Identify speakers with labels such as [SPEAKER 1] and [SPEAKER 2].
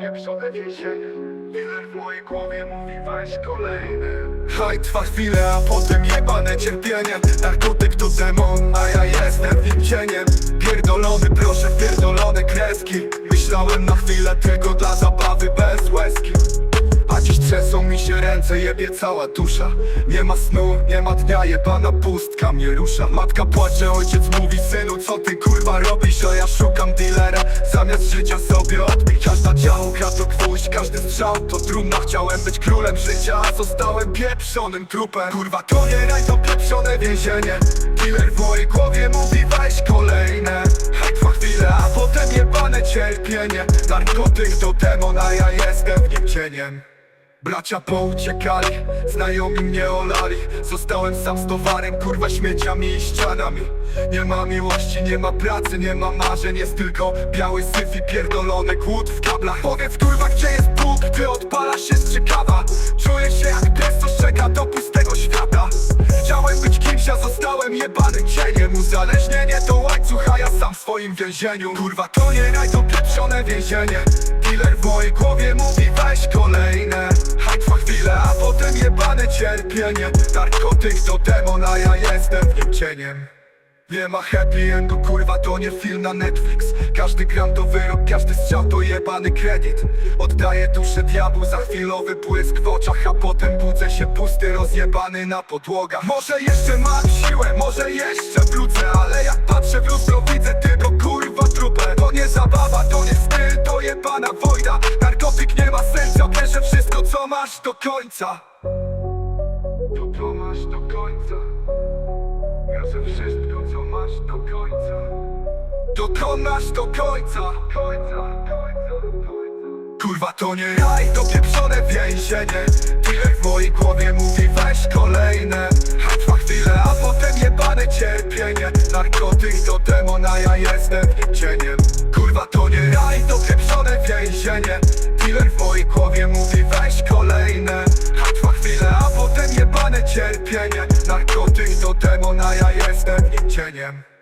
[SPEAKER 1] pieprzone więzienie. Dealer w mojej głowie mówi weź kolejny. Haj trwa chwilę, a potem jebane cierpienie. Narkotyk to demon, a ja jestem nim cieniem. Pierdolony, proszę, pierdolone kreski. Myślałem na chwilę tylko dla zabawy bez ręce, jebie cała dusza. Nie ma snu, nie ma dnia, jebana pustka mnie rusza. Matka płacze, ojciec mówi synu, co ty kurwa robisz? A ja szukam dealera, zamiast życia sobie odbić. Każda działka to gwóźdź, każdy strzał to trumna. Chciałem być królem życia, a zostałem pieprzonym trupem. Kurwa to nie raj, to pieprzone więzienie. Dealer w mojej głowie mówi weź kolejne. Hej, trwa chwilę, a potem jebane cierpienie. Narkotyk to demon, a ja jestem w nim cieniem Bracia pouciekali, znajomi mnie olali. Zostałem sam z towarem, kurwa śmieciami i ścianami. Nie ma miłości, nie ma pracy, nie ma marzeń. Jest tylko biały syf i pierdolony głód w kablach. Powiedz kurwa, gdzie jest Bóg, gdy odpala się strzykawa Czuję się jak pies, co szczeka do pustego świata Chciałem być kimś, a zostałem jebanym cieniem Uzależnienie to łańcuch, a ja sam w swoim więzieniu. Kurwa, to nie pieprzone więzienie. Killer w mojej głowie mówi weź kolejne. Haj trwa chwilę, a potem jebane cierpienie. Narkotyk to demon, a ja jestem w nim cieniem. Nie ma happy endu, kurwa to nie film na Netflix Każdy gram to wyrok, każdy strzał to jebany kredyt. Oddaję duszę diabłu za chwilowy błysk w oczach A potem budzę się pusty, rozjebany na podłogach. Może jeszcze mam siłę, może jeszcze wrócę Ale jak patrzę w lustro widzę tylko kurwa trupę. To nie zabawa, to nie styl, to jebana wojna. Narkotyk nie ma sensu, bierze wszystko co masz do końca. To co masz do końca. Biorę wszystko, co masz do końca Dokonasz do końca. Kurwa to nie raj, to pieprzone więzienie. Dealer w mojej głowie mówi weź kolejne. Trwa chwilę, a potem jebane cierpienie. Narkotyk to demon, a ja jestem cieniem. Kurwa to nie raj, to pieprzone więzienie. Dealer w mojej głowie mówi weź kolejne. Trwa chwilę, a potem jebane cierpienie. Narkotyk to demon, a ja jestem cieniem